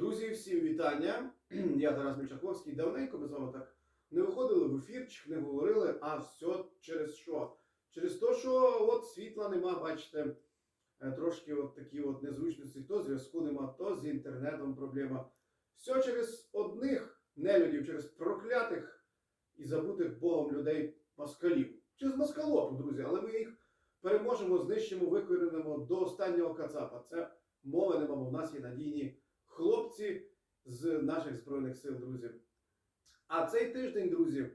Друзі, всім вітання. Я Тарас Мельчаковський. Давненько ми з вами так не виходили в ефірчик, не говорили. А все через що? Через те, що от світла нема, бачите, е, трошки от такі от незручності, то зв'язку нема, то з інтернетом проблема. Все через одних нелюдів, через проклятих і забутих Богом людей москалів. Через москалопу, друзі, але ми їх переможемо, знищимо, викорінимо до останнього кацапа. Це мови нема, бо в нас є надійні хлопці з наших Збройних сил, друзі. А цей тиждень, друзі,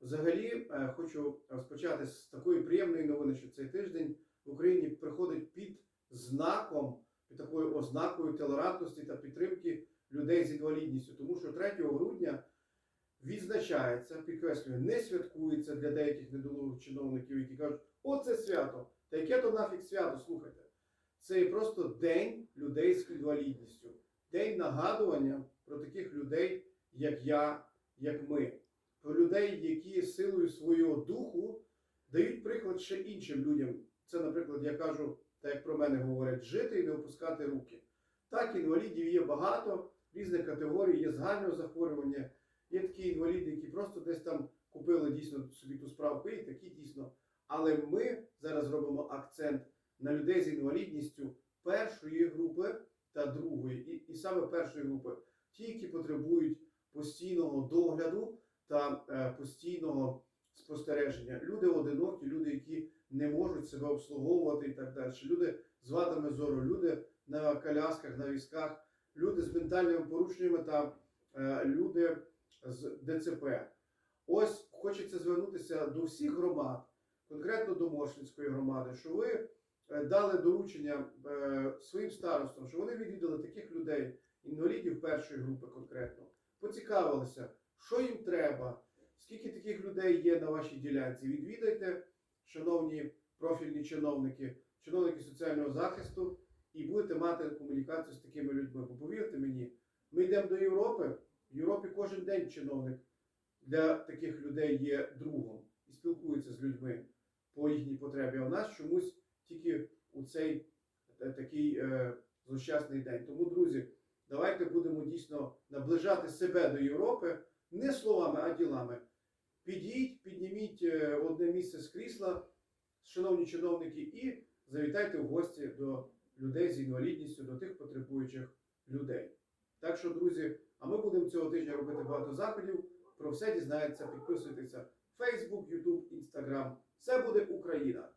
взагалі е, хочу розпочати з такої приємної новини, що цей тиждень в Україні приходить під знаком, під такою ознакою толерантності та підтримки людей з інвалідністю. Тому що 3 грудня відзначається, підкреслюю, не святкується для деяких недолугих чиновників, які кажуть, о, це свято. Та яке то нафіг свято, слухайте. Це просто день людей з інвалідністю, день нагадування про таких людей, як я, як ми, про людей, які силою свого духу дають приклад ще іншим людям. Це, наприклад, я кажу, так як про мене говорять, жити і не опускати руки. Так, інвалідів є багато, різних категорій, є загального захворювання, є такі інваліди, які просто десь там купили дійсно собі ту справку, і такі дійсно. Але ми зараз робимо акцент на людей з інвалідністю першої групи та другої, і, і саме першої групи, ті, які потребують постійного догляду та е, постійного спостереження. Люди одинокі, люди, які не можуть себе обслуговувати і так далі. Люди з вадами зору, люди на колясках, на візках, люди з ментальними порушеннями та е, люди з ДЦП. Ось хочеться звернутися до всіх громад, конкретно до Мошинської громади, що ви дали доручення е, своїм старостам, що вони відвідали таких людей, інвалідів першої групи конкретно, поцікавилися, що їм треба, скільки таких людей є на вашій ділянці. Відвідайте, шановні профільні чиновники, чиновники соціального захисту, і будете мати комунікацію з такими людьми. Бо повірте мені, ми йдемо до Європи. В Європі кожен день чиновник для таких людей є другом і спілкується з людьми по їхній потребі. А в нас чомусь тільки у цей е, такий е, злощасний день. Тому, друзі, давайте будемо дійсно наближати себе до Європи не словами, а ділами. Підіть, підніміть е, одне місце з крісла, шановні чиновники, і завітайте в гості до людей з інвалідністю, до тих потребуючих людей. Так що, друзі, а ми будемо цього тижня робити багато заходів. Про все дізнається, підписуйтеся Facebook, YouTube, Instagram. Все буде Україна!